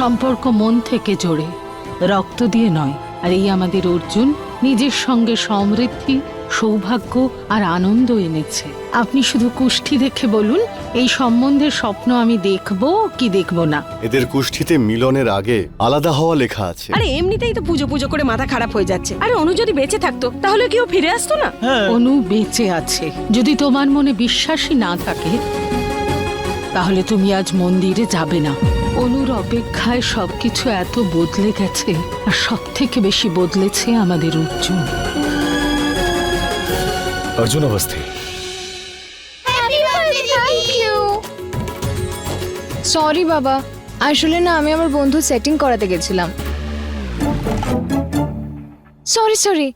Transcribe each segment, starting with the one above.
সম্পর্ক মন থেকে জোরে রক্ত দিয়ে নয়। আর এই আমাদের অর্জুন নিজের সঙ্গে সমৃদ্ধি সৌভাগ্য আর আনন্দ এনেছে। আপনি শুধু কুষ্ঠি দেখে বলুন এই সম্বন্ধের স্বপ্ন আমি দেখব কি দেখব না? এদের কুষ্ঠিতে মিলনের আগে আলাদা হওয়া লেখা আছে। আরে এমনিতেই তো পুজো পুজো করে মাথা খারাপ হয়ে যাচ্ছে। আরে অনু যদি বেঁচে থাকতো তাহলে কি ও ফিরে আসতো না? অনু বেঁচে আছে। যদি তোমার মনে বিশ্বাসই না থাকে তাহলে তুমি আজ মন্দিরে যাবে না। অনুর অপেক্ষায় সবকিছু এত বদলে গেছে আর সব থেকে বেশি বদলেছে আমাদের অর্জুন। অর্জুন অবস্থি। সরি বাবা আসলে না আমি আমার বন্ধু সেটিং করাতে গেছিলাম। সরি সরি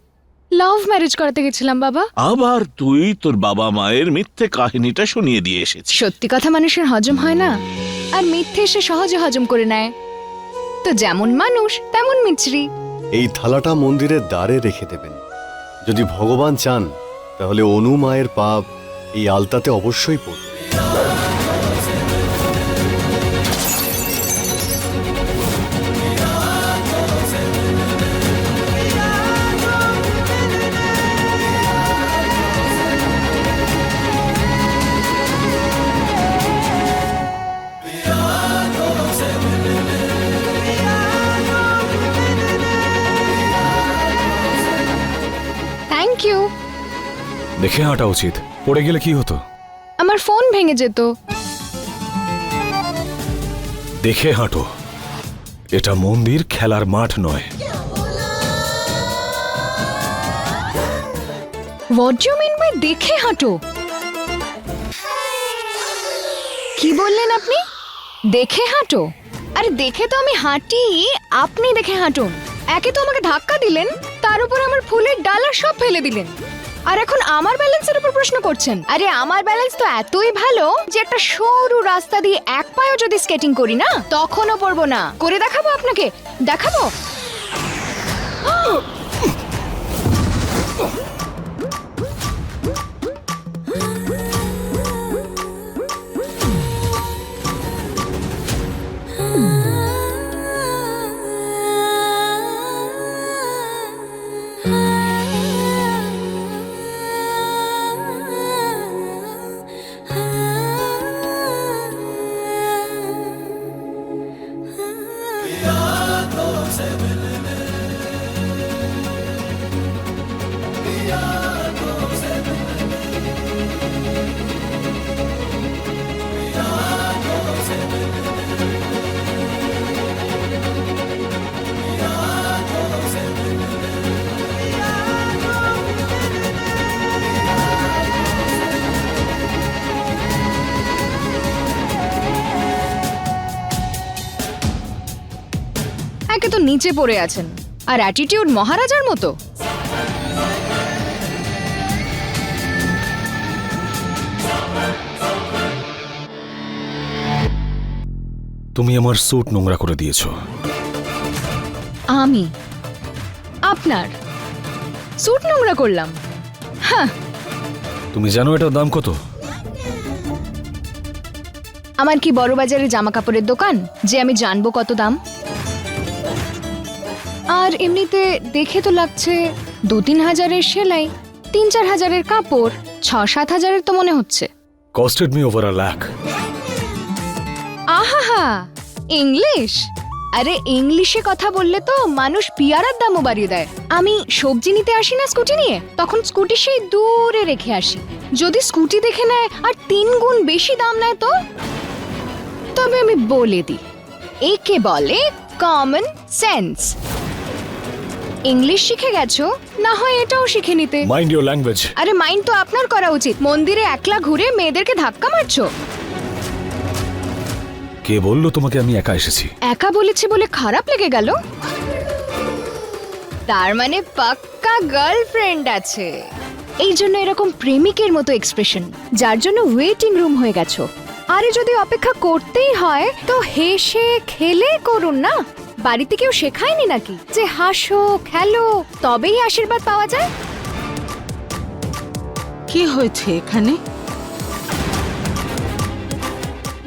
লাভ ম্যারেজ করাতে গেছিলাম বাবা। আবার তুই তোর বাবা মায়ের মিথ্যে কাহিনীটা শুনিয়ে দিয়ে এসেছিস। সত্যি কথা মানুষের হজম হয় না? আর মিথ্যে সে সহজে হজম করে নেয়। তো যেমন মানুষ, তেমন মিছরি। এই থালাটা মন্দিরের দ্বারে রেখে দেবেন। যদি ভগবান চান, তাহলে অনু মায়ের পাপ এই আলতাতে অবশ্যই পড়বে। হাঁটা উচিত। পড়ে গেলে কি হতো? আমার ফোন ভেঙে যেত। দেখে হাঁটো। এটা মন্দির খেলার মাঠ নয়। হোয়াট ইউ মিন বাই দেখে হাঁটো? কি বললেন আপনি? দেখে হাঁটো? আরে দেখে তো আমি হাঁটি। আপনি দেখে হাঁটুন। একে তো আমাকে ধাক্কা দিলেন তার উপর আমার ফুলের ডালা সব ফেলে দিলেন। আর এখন আমার ব্যালেন্সের উপর প্রশ্ন করছেন। আরে, আমার ব্যালেন্স তো এতই ভালো যে একটা সরু রাস্তা দিয়ে এক পায়েও যদি স্কেটিং করি না, তখনও পড়ব না। করে দেখাবো আপনাকে? দেখাবো? নিচে পড়ে আছেন। আর অ্যাটিটিউড মহারাজার মতো। তুমি আমার স্যুট নোংরা করে দিয়েছ। আমি? আপনার? স্যুট নোংরা করলাম। হ্যাঁ তুমি জানো এটার দাম কত? আমার কি বড় বাজারে জামা কাপড়ের দোকান যে আমি জানব কত দাম? আর এমনিতে দেখে তো লাগছে দু তিন হাজারের সেলাই তিন চার হাজারের কাপড় ছ সাত হাজারের তো মনে হচ্ছে। Costed me over a lakh আহাহা! English? আরে ইংলিশে কথা বললে তো মানুষ পিয়ারার দামও বাড়িয়ে দেয়। আমি সবজি নিতে আসি না স্কুটি নিয়ে? তখন স্কুটি সেই দূরে রেখে আসি। যদি স্কুটি দেখে নেয় আর তিন গুণ বেশি দাম নেয় তো? তবে আমি বলে দিই একে বলে কমন সেন্স ইংলিশ শিখে গেছো? না হয় এটাও শিখে নিতে। মাইন্ড ইউর ল্যাঙ্গুয়েজ আরে মাইন্ড তো আপনার করা উচিত। মন্দিরে একলা ঘুরে মেয়েদেরকে ধাক্কা মারছো? কে বলল তোমাকে আমি একা এসেছি? একা বলেছি বলে খারাপ লেগে গেল? তার মানে পাক্কা গার্লফ্রেন্ড আছে। এই জন্য এরকম প্রেমিকের মতো এক্সপ্রেশন যার জন্য ওয়েটিং রুম হয়ে গেছো। আরে যদি অপেক্ষা করতেই হয় তো হেসে খেলে করুন না। বাড়িতে কেউ শেখায়নি নাকি? যে হাসো খেলো তবেই আশীর্বাদ পাওয়া যায়? কি হয়েছে এখানে?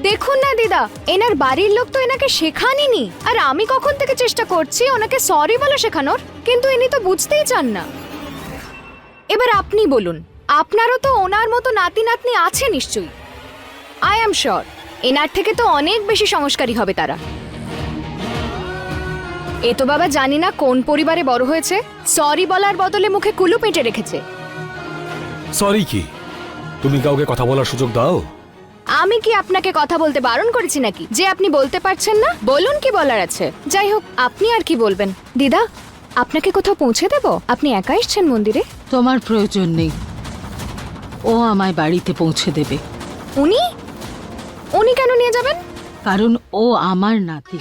দেখুন না দিদা এনার বাড়ির লোক তো এনাকে শেখানইনি। আর আমি কখন থেকে চেষ্টা করছি ওনাকে সরি বলে শেখানোর? কিন্তু ইনি তো বুঝতেই চান না। এবার আপনি বলুন আপনারও তো ওনার মতো নাতি নাতনি আছে নিশ্চয়ই? আই অ্যাম শিওর এনার থেকে তো অনেক বেশি সংস্কারী হবে তারা। এ তো বাবা জানি না কোন পরিবারে বড় হয়েছে। সরি বলার বদলে মুখে কুলু পেটে রেখেছে। সরি কি? তুমি কাউকে কথা বলার সুযোগ দাও? আমি কি আপনাকে কথা বলতে বারণ করেছি নাকি? যে আপনি বলতে পারছেন না বলুন কি বলার আছে। যাই হোক আপনি আর কি বলবেন? দিদা আপনাকে কোথাও পৌঁছে দেব? আপনি একা এসছেন মন্দিরে? তোমার প্রয়োজন নেই। ও আমায় বাড়িতে পৌঁছে দেবে। উনি? উনি কেন নিয়ে যাবেন? কারণ ও আমার নাতি।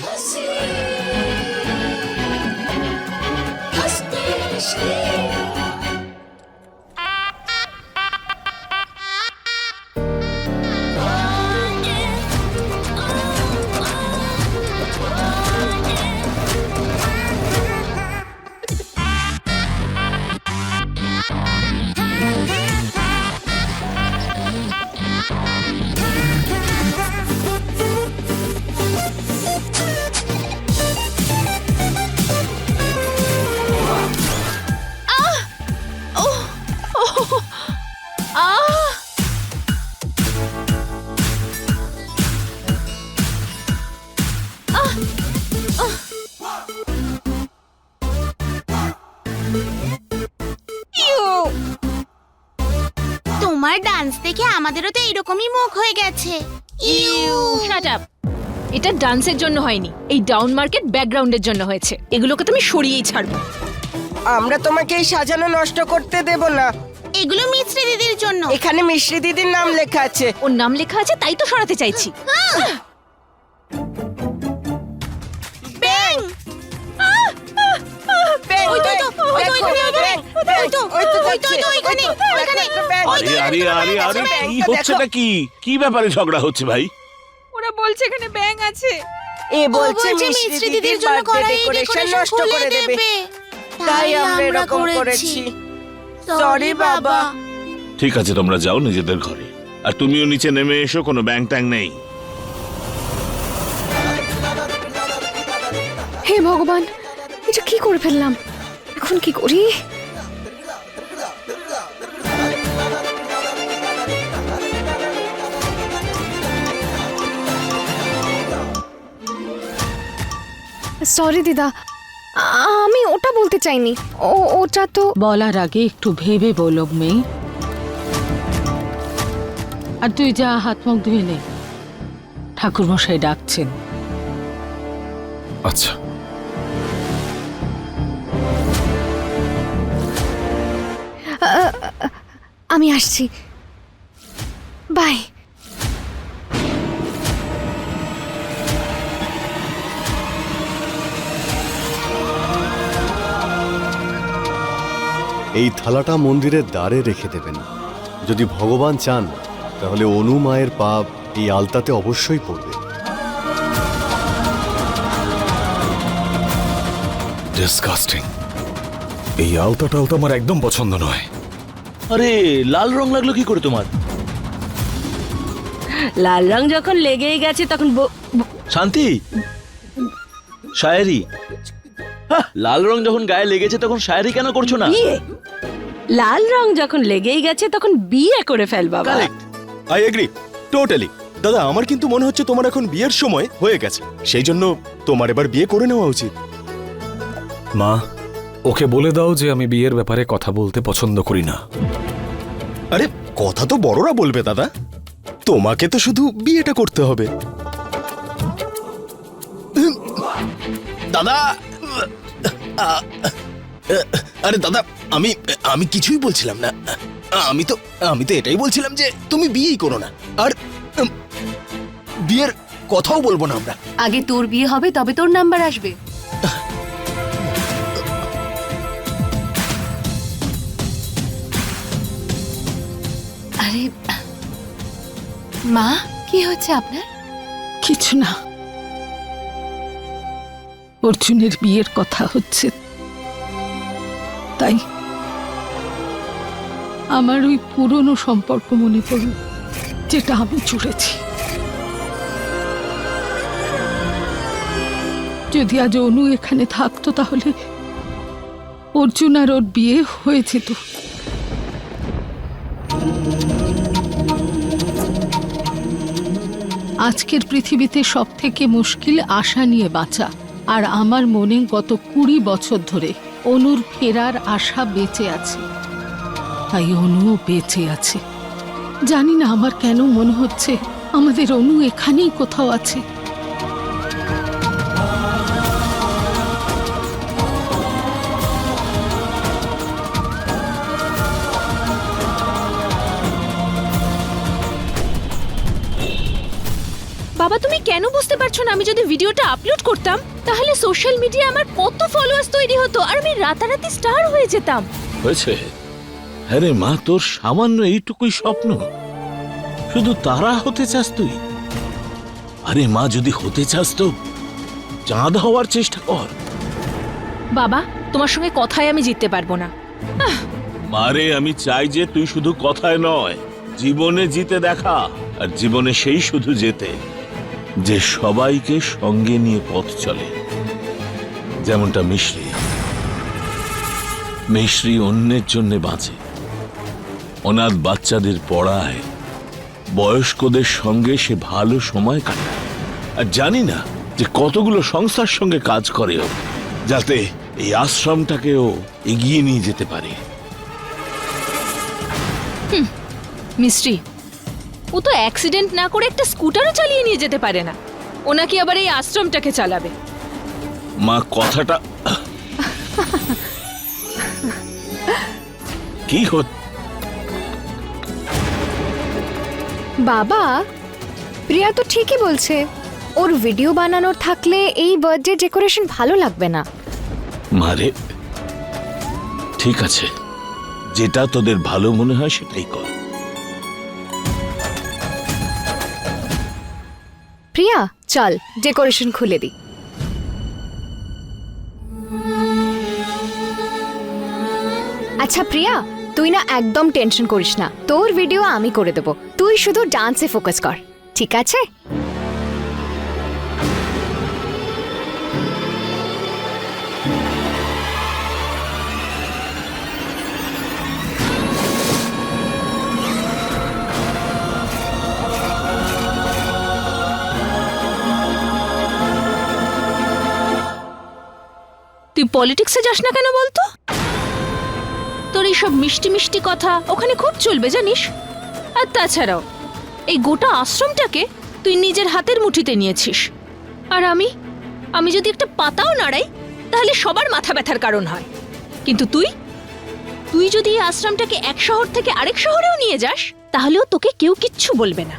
দেখে আমাদেরও তো এইরকমই মুখ হয়ে গেছে। ইউ। শাট আপ এটা ডান্সের জন্য হয়নি এই ডাউন মার্কেট ব্যাকগ্রাউন্ডের জন্য হয়েছে। এগুলোকে তুমি সরিয়েই ছাড়বো। আমরা তোমাকে এই সাজানো নষ্ট করতে দেব না। এগুলো মিশ্রি দিদির জন্য। এখানে মিশ্রি দিদির নাম লেখা আছে। ওর নাম লেখা আছে তাই তো সরাতে চাইছি। আরে আরে আরে আরে কি হচ্ছেটা কি? কি ব্যাপারে ঝগড়া হচ্ছে ভাই? ওরা বলছে এখানে ব্যাং আছে। এ বলছে মিশ্রি দিদির জন্য করা এই ডেকোরেশন নষ্ট করে দেবে। দেবে। তাই আমরা এরকম করেছি। সরি বাবা। ঠিক আছে তোমরা যাও নিজেদের ঘরে। আর তুমিও নিচে নেমে এসো কোনো ব্যাং ট্যাং নেই। হে ভগবান এটা কি করে ফেললাম? এখন কি করি? সরি দিদা। আমি ওটা বলতে চাইনি। ও ওটা তো বলার আগে একটু ভেবে বলো মেয়ে। আর তুই যা হাত মুখ ধুয়ে নে। ঠাকুরমশাই ডাকছেন। আচ্ছা। আমি আসছি। বাই। এই থালাটা মন্দিরের দ্বারে রেখে দেবেন। যদি ভগবান চান তাহলে অনু মায়ের পাপ এই আলতাতে অবশ্যই পড়বে। ডিসকাস্টিং এই আলতা টালতা আমার একদম পছন্দ নয়। আরে লাল রং লাগল কি করে তোমার? লাল রং যখন লেগেই গেছে তখন ব- ব- শান্তি? শায়েরি? হাহ, লাল রং যখন গায়ে লেগেছে তখন শায়েরি কেন করছ না? লাল রং যখন লেগেই গেছে তখন বিয়ে করে ফেল বাবা। আই এগ্রি টোটালি দাদা আমার কিন্তু মনে হচ্ছে তোমার এখন বিয়ের সময় হয়ে গেছে। সেই জন্য তোমার এবার বিয়ে করে নেওয়া উচিত। মা ওকে বলে দাও যে আমি বিয়ের ব্যাপারে কথা বলতে পছন্দ করি না। আরে কথা তো বড়রা বলবে দাদা। তোমাকে তো শুধু বিয়েটা করতে হবে। দাদা আরে দাদা আমি আমি কিছুই বলছিলাম না। আমি তো আমি তো এটাই বলছিলাম যে তুমি বিয়েই করো না। আর বিয়ের কথাও বলব না আমরা। আগে তোর বিয়ে হবে তবে তোর নাম্বার আসবে। আরে মা কি হচ্ছে আপনার? কিছু না। অর্জুনের বিয়ের কথা হচ্ছে তাই আমার ওই পুরনো সম্পর্ক মনে পড়ল, যেটা আমি জুড়েছি। যদি আজ অনু এখানে থাকতো তাহলে অর্জুন আর ওর বিয়ে হয়ে যেত। আজকের পৃথিবীতে সব থেকে মুশকিল আশা নিয়ে বাঁচা, আর আমার মনে গত কুড়ি বছর ধরে। অনুর ফেরার আশা বেঁচে আছে। তাই অনুও বেঁচে আছে। জানি না আমার কেন মনে হচ্ছে, আমাদের অনু এখানেই কোথাও আছে। কেন বুঝতে পারছ না? আমি যদি ভিডিওটা আপলোড করতাম তাহলে সোশ্যাল মিডিয়া আমার কত ফলোয়ার্স তৈরি হতো আর আমি রাতারাতি স্টার হয়ে যেতাম। হয়েছে? আরে মা তোর সামান্য এইটুকুই স্বপ্ন। শুধু তারা হতে চাস তুই। আরে মা যদি হতে চাস তো চাঁদ হওয়ার চেষ্টা কর। বাবা তোমার সঙ্গে কথায় আমি জিততে পারব না। মারে আমি চাই যে তুই শুধু কথায় নয় জীবনে জিতে দেখা আর জীবনে সেই শুধু যেতে যে সবাইকে সঙ্গে নিয়ে পথ চলে। যেমনটা মিশ্রি। মিশ্রি অন্যের জন্য বাঁচে। অনাথ বাচ্চাদের পড়ায়, বয়স্কদের সঙ্গে সে ভালো সময় কাটায়। আর জানি না যে কতগুলো সংস্থার সঙ্গে কাজ করে ও যাতে এই আশ্রমটাকেও এগিয়ে নিয়ে যেতে পারে। মিস্ট্রি ও তো অ্যাক্সিডেন্ট না করে একটা স্কুটারও চালিয়ে নিয়ে যেতে পারে না। ও নাকি আবার এই আশ্রমটাকে চালাবে। মা কথাটা কি হচ্ছে বাবা প্রিয়া তো ঠিকই বলছে। ওর ভিডিও বানানোর থাকলে এই বার্থডে ডেকোরেশন ভালো লাগবে না। মারে ঠিক আছে। যেটা তোদের ভালো মনে হয় সেটাই কর। চল, ডেকোরেশন খুলে দিই। আচ্ছা প্রিয়া, তুই না একদম টেনশন করিস না। তোর ভিডিও আমি করে দেবো। তুই শুধু ডান্সে ফোকাস কর, ঠিক আছে? পলিটিক্সে যাস না কেন বলতো? তোর এইসব মিষ্টি মিষ্টি কথা ওখানে খুব চলবে, জানিস? আর তাছাড়াও, এই গোটা আশ্রমটাকে তুই নিজের হাতের মুঠিতে নিয়েছিস। আর আমি আমি যদি একটা পাতাও নাড়াই, তাহলে সবার মাথা ব্যথার কারণ হয়। কিন্তু তুই? তুই যদি এই আশ্রমটাকে এক শহর থেকে আরেক শহরেও নিয়ে যাস, তাহলেও তোকে কেউ কিচ্ছু বলবে না।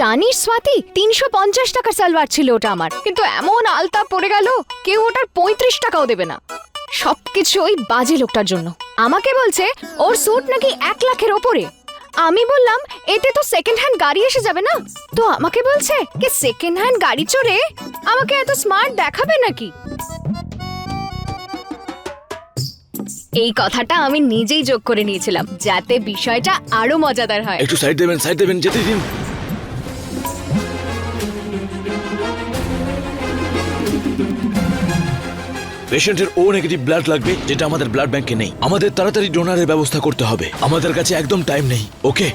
জানিস স্বাতি, তিনশো পঞ্চাশ টাকা সালোয়ার ছিল ওটা আমার। কিন্তু এমন আলতা পড়ে গেল, কেউ ওটার পঁয়ত্রিশ টাকাও দেবে না। সবকিছু ওই বাজে লোকটার জন্য। আমাকে বলছে, ওর স্যুট নাকি এক লাখের ওপরে। আমি বললাম, এতে তো সেকেন্ড হ্যান্ড গাড়ি এসে যাবে না? তো আমাকে বলছে, কি সেকেন্ড হ্যান্ড গাড়ি চড়ে আমাকে এত স্মার্ট দেখাবে নাকি? এই কথাটা আমি নিজেই যোগ করে নিয়েছিলাম, যাতে বিষয়টা আরও মজাদার হয়। একটু সাইড দেবেন সাইড দেবেন, যেতে দিন। পেশেন্টের ও নেগেটিভ ব্লাড লাগবে, যেটা আমাদের ব্লাড ব্যাংকে নেই। আমাদের তাড়াতাড়ি ডোনারের ব্যবস্থা করতে হবে। আমাদের কাছে একদম টাইম নেই ওকে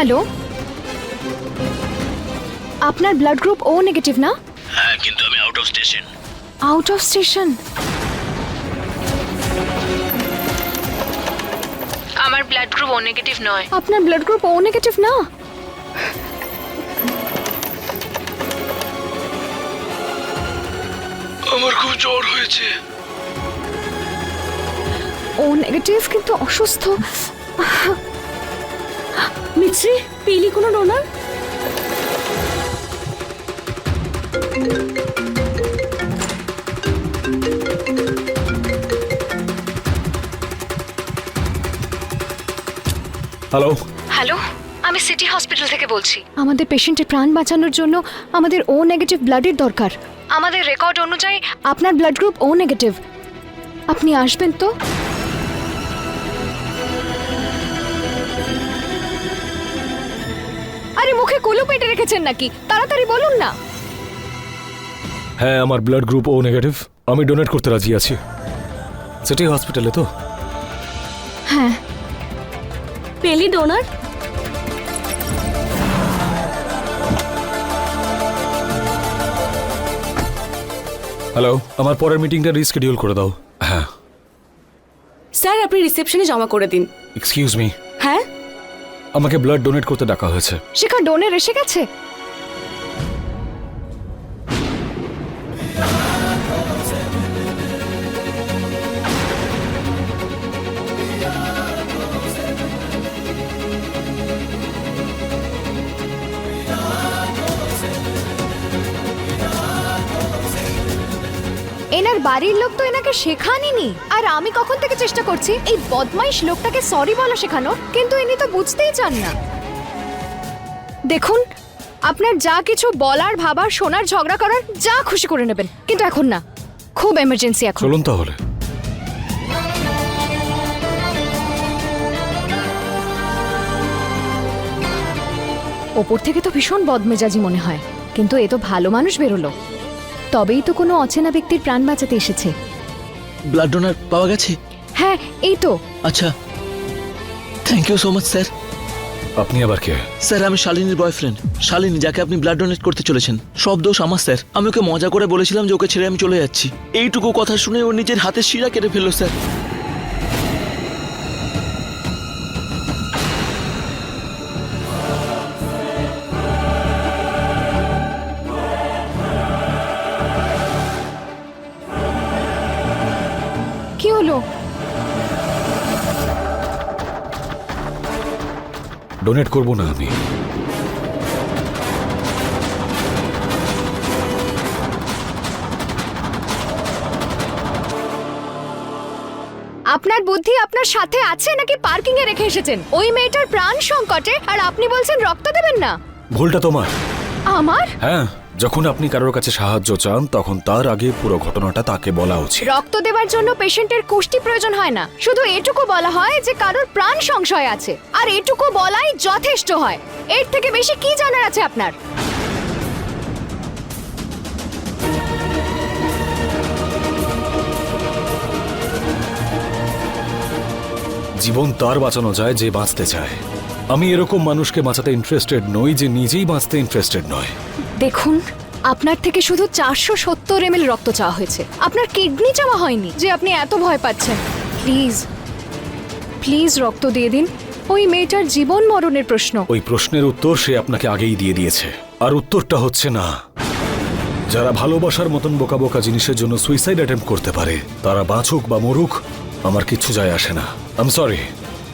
হ্যালো আপনার ব্লাড গ্রুপ ও নেগেটিভ না? হ্যাঁ কিন্তু আমি out of station out of station আমার ব্লাড গ্রুপ ও নেগেটিভ নয়। আপনার ব্লাড গ্রুপ ও নেগেটিভ না? আমার খুব জ্বর হয়েছে। ও নেগেটিভ কিন্তু অসুস্থ। মিছরি পেলি কোনো ডোনার হ্যালো হ্যালো আমি সিটি হসপিটাল থেকে বলছি। আমাদের পেশেন্টের প্রাণ বাঁচানোর জন্য আমাদের ও নেগেটিভ ব্লাডের দরকার। আমাদের রেকর্ড অনুযায়ী আপনার ব্লাড গ্রুপ ও নেগেটিভ আপনি আসবেন তো? মুখে কুলু পেটে রেখেছেন নাকি? তাড়াতাড়ি বলুন না। হ্যাঁ আমার ব্লাড গ্রুপ ও নেগেটিভ আমি ডোনেট করতে রাজি আছি। সিটি হসপিটালে তো। হ্যাঁ। পেলি ডোনার হ্যালো আমার পরের মিটিংটা রিস্কেডিউল করে দাও। হ্যাঁ। স্যার আপনি রিসেপশনে জমা করে দিন। এক্সকিউজ মি হ্যাঁ? আমাকে ব্লাড ডোনেট করতে ডাকা হয়েছে। সেখানে ডোনেট এসে গেছে? এনার বাড়ির লোক তো এনাকে শেখানিনি আর আমি কখন থেকে চেষ্টা করছি? এই বদমাইশ লোকটাকে সরি বলা শেখানো কিন্তু ইনি তো বুঝতেই চান না। দেখুন আপনার যা কিছু বলার ভাবার শোনার ঝগড়া করার যা খুশি করে নেবেন। কিন্তু এখন না খুব এমার্জেন্সি এখন। চলুন তাহলে। ওপর থেকে তো ভীষণ বদমেজাজি মনে হয় কিন্তু এ তো ভালো মানুষ বেরোলো। তবেই তো কোনো অচেনা ব্যক্তির প্রাণ বাঁচাতে এসেছে। ব্লাড ডোনার পাওয়া গেছে? হ্যাঁ এই তো। আচ্ছা। Thank you so much sir আপনি আবার কে? স্যার আমি শালিনীর বয়ফ্রেন্ড শালিনী যাকে আপনি ব্লাড ডোনেট করতে চলেছেন। সব দোষ আমার স্যার আমি ওকে মজা করে বলেছিলাম যে ওকে ছেড়ে আমি চলে যাচ্ছি। এইটুকু কথা শুনে ও নিজের হাতে শিরা কেটে ফেলল স্যার ডোনেট করব না আমি। আপনার বুদ্ধি আপনার সাথে আছে নাকি পার্কিং এ রেখে এসেছেন? ওই মেয়েটার প্রাণ সংকটে আর আপনি বলছেন রক্ত দেবেন না। ভুলটা তোমার। আমার? হ্যাঁ। যখন আপনি কারোর কাছে সাহায্য চান তখন তার আগে পুরো ঘটনাটা তাকে বলা উচিত। রক্ত দেওয়ার জন্য পেশেন্টের কুষ্টি প্রয়োজন হয় না। শুধু এটুকু বলা হয় যে কারোর প্রাণ সংশয় আছে। আর এটুকু বলাই যথেষ্ট হয়। এর থেকে বেশি কি জানার আছে আপনার? জীবন তার বাঁচানো যায় যে বাঁচতে চায়। আমি এরকম মানুষকে বাঁচাতে ইন্টারেস্টেড নই যে নিজেই বাঁচতে ইন্টারেস্টেড নয়। দেখুন, আপনার থেকে শুধু চারশো সত্তর এম রক্ত চাওয়া হয়েছে। আপনার কিডনি চাওয়া হয়নি, যে আপনি এত ভয় পাচ্ছেন। প্লিজ প্লিজ রক্ত দিয়ে দিন। ওই মেয়েটার জীবন মরণের প্রশ্ন। ওই প্রশ্নের উত্তর সে আপনাকে আগেই দিয়ে দিয়েছে। আর উত্তরটা হচ্ছে না। যারা ভালোবাসার মতন বোকা বোকা জিনিসের জন্য সুইসাইড অ্যাটেম্প করতে পারে, তারা বাঁচুক বা মরুক, আমার কিচ্ছু যায় আসে না। আম সরি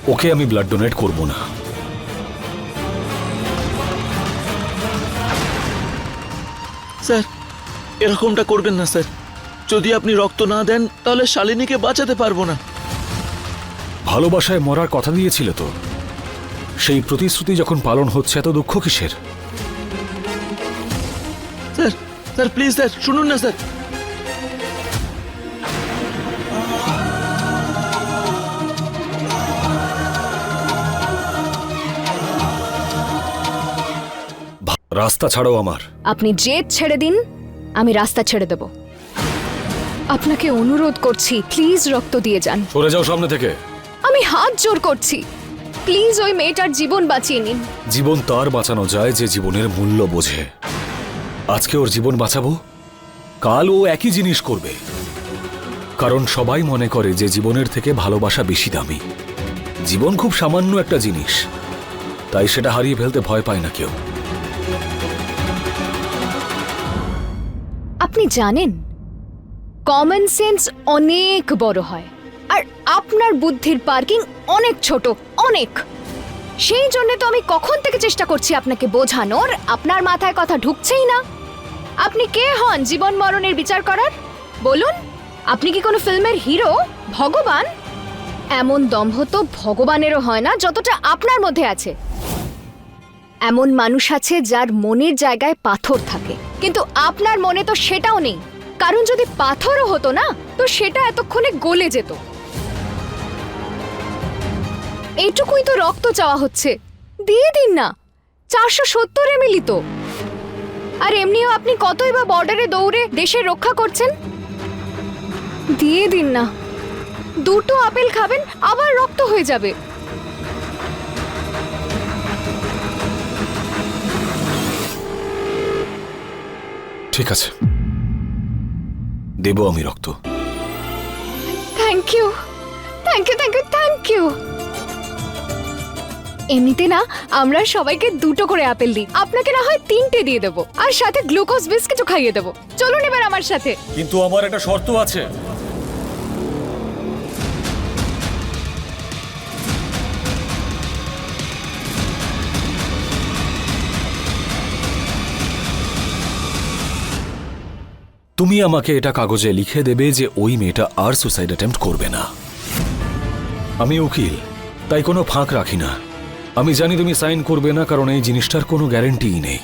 ওকে আমি ব্লাড ডোনেট করব না। স্যার এরকমটা করবেন না স্যার। যদি আপনি রক্ত না দেন তাহলে শালিনীকে বাঁচাতে পারব না। ভালোবাসায় মরার কথা দিয়েছিল তো? সেই প্রতিশ্রুতি যখন পালন হচ্ছে এত দুঃখ কিসের? স্যার স্যার প্লিজ স্যার শুনুন না স্যার। রাস্তা ছাড়ো আমার। আপনি জেদ ছেড়ে দিন আমি রাস্তা ছেড়ে দেব। আপনাকে অনুরোধ করছি প্লিজ রক্ত দিয়ে যান। সরে যাও সামনে থেকে। আমি হাত জোর করছি। প্লিজ ওই মেয়েটার জীবন বাঁচিয়ে নিন। জীবন তার বাঁচানো যায় যে জীবনের মূল্য বোঝে। আজকে ওর জীবন বাঁচাবো? কাল ও একই জিনিস করবে। কারণ সবাই মনে করে যে জীবনের থেকে ভালোবাসা বেশি দামি। জীবন খুব সামান্য একটা জিনিস। তাই সেটা হারিয়ে ফেলতে ভয় পায় না কেউ। আপনি জানেন? কমন সেন্স অনেক বড় হয়। আর আপনার বুদ্ধির পার্কিং অনেক ছোট, অনেক। সেই জন্য তো আমি কখন থেকে চেষ্টা করছি আপনাকে বোঝানোর? আপনার মাথায় কথা ঢুকছেই না। আপনি কে হন জীবন মরণের বিচার করার? বলুন, আপনি কি কোনো ফিল্মের হিরো? ভগবান? এমন দম্ভ তো ভগবানেরও হয় না, যতটা আপনার মধ্যে আছে। এমন মানুষ আছে যার মনের জায়গায় পাথর থাকে। কিন্তু আপনার মনে তো সেটাও নেই। কারণ যদি পাথরও হতো না, তো সেটা এতক্ষণে গলে যেত। এইটুকুই তো রক্ত চাওয়া হচ্ছে। দিয়ে দিন না। চারশো সত্তর এমএলই তো। আর এমনিও আপনি কতই বা বর্ডারে দৌড়ে দেশের রক্ষা করছেন? দিয়ে দিন না। দুটো আপেল খাবেন, আবার রক্ত হয়ে যাবে। ঠিক আছে। দেব আমি রক্ত। Thank you thank you thank you thank you এমনিতে না আমরা সবাইকে দুটো করে আপেল দিই। আপনাকে না হয় তিনটে দিয়ে দেবো। আর সাথে গ্লুকোজ বিস্কিটও খাইয়ে দেবো। চলুন এবার আমার সাথে। কিন্তু আমার একটা শর্ত আছে। তুমি আমাকে এটা কাগজে লিখে দেবে যে ওই মেয়েটা আর সুসাইড অ্যাটেম্প্ট করবে না। আমি উকিল, তাই কোনো ফাঁক রাখি না। আমি জানি তুমি সাইন করবে না, কারণ এই জিনিসটার কোনো গ্যারেন্টিই নেই।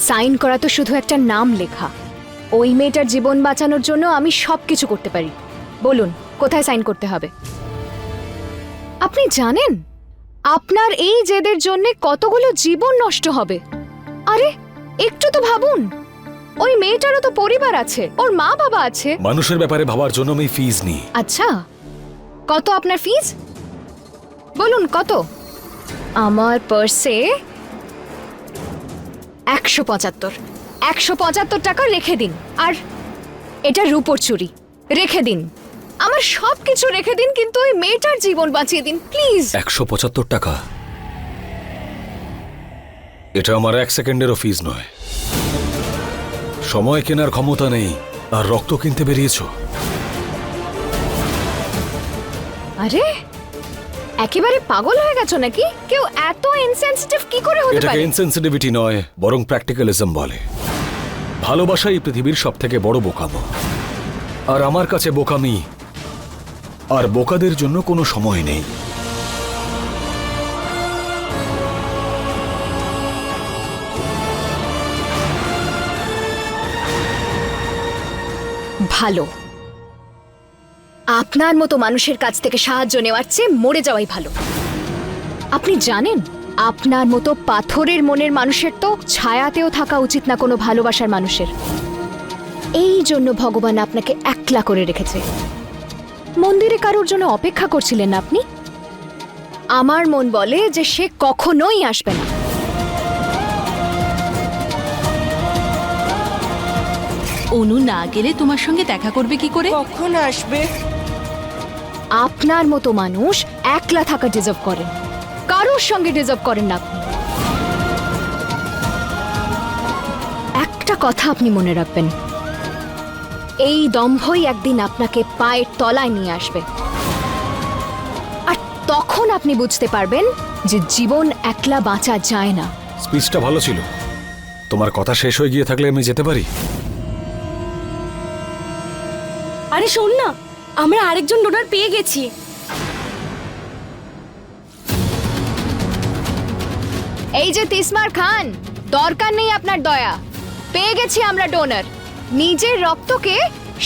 সাইন করা তো শুধু একটা নাম লেখা। ওই মেয়েটার জীবন বাঁচানোর জন্য আমি সব কিছু করতে পারি। বলুন, কোথায় সাইন করতে হবে? আপনি জানেন? আপনার এই জেদের জন্য কতগুলো জীবন নষ্ট হবে। আরে, একটু তো ভাবুন। ওই মেয়েটারও তো পরিবার আছে ওর মা বাবা আছে। মানুষের ব্যাপারে ভাবার জন্য আমি ফিজ নিই। আচ্ছা কত আপনার ফিজ বলুন কত? আমার পার্সে একশো পঁচাত্তর। একশো পঁচাত্তর টাকা রেখে দিন। আর এটা রূপোর চুরি। রেখে দিন। আমার সব কিছু রেখে দিন কিন্তু ওই মেয়েটার জীবন বাঁচিয়ে দিন প্লিজ একশো পঁচাত্তর টাকা। এটা আমার এক সেকেন্ডেরও ফিজ নয়। সময় কেনার ক্ষমতা নেই আর রক্ত কিনতে বেরিয়েছ। আরে একেবারে পাগল হয়ে গেছো নাকি? কেউ এত ইনসেনসিটিভ কি করে হতে এটাকে পারে? ইনসেন্সিটিভিটি নয় বরং প্র্যাকটিক্যালিজম বলে। ভালোবাসা এই পৃথিবীর সব থেকে বড় বোকামো। আর আমার কাছে বোকামি আর বোকাদের জন্য কোনো সময় নেই। ভালো। আপনার মতো মানুষের কাছ থেকে সাহায্য নেওয়ার চেয়ে মরে যাওয়াই ভালো। আপনি জানেন, আপনার মতো পাথরের মনের মানুষের তো ছায়াতেও থাকা উচিত না কোনো ভালোবাসার মানুষের। এই জন্য ভগবান আপনাকে একলা করে রেখেছে। মন্দিরে কারোর জন্য অপেক্ষা করছিলেন আপনি? আমার মন বলে যে সে কখনোই আসবে না। অনু না গেলে তোমার সঙ্গে দেখা করবে কি করে? কখন আসবে? আপনার মতো মানুষ একলা থাকা ডিজার্ভ করেন। কারোর সঙ্গে ডিজার্ভ করেন না আপনি। একটা কথা আপনি মনে রাখবেন। এই দম্ভই একদিন আপনাকে পায়ের তলায় নিয়ে আসবে। আর তখন আপনি বুঝতে পারবেন যে জীবন একলা বাঁচা যায় না। স্পিচটা ভালো ছিল। তোমার কথা শেষ হয়ে গিয়ে থাকলে আমি যেতে পারি? আরে শোন না, আমরা আরেকজন ডোনার পেয়ে গেছি। এই যে তিসমার খান, দরকার নেই আপনার দয়া। পেয়ে গেছি আমরা ডোনার নিজের রক্তকে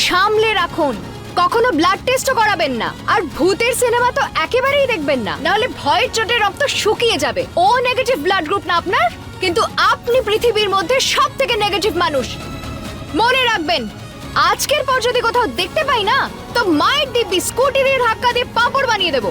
সামলে রাখুন। কখনো ব্লাড টেস্টও করাবেন না। আর ভূতের সিনেমা তো একেবারেই দেখবেন না। নাহলে ভয়ের চোটে রক্ত শুকিয়ে যাবে। ও নেগেটিভ ব্লাড গ্রুপ না আপনার, কিন্তু আপনি পৃথিবীর মধ্যে সব থেকে নেগেটিভ মানুষ। মনে রাখবেন আজকের পর যদি কোথাও দেখতে পাই না, তো মায়ের দিব্যি স্কুটি দিয়ে ধাক্কা দিয়ে পাপড় বানিয়ে দেবো।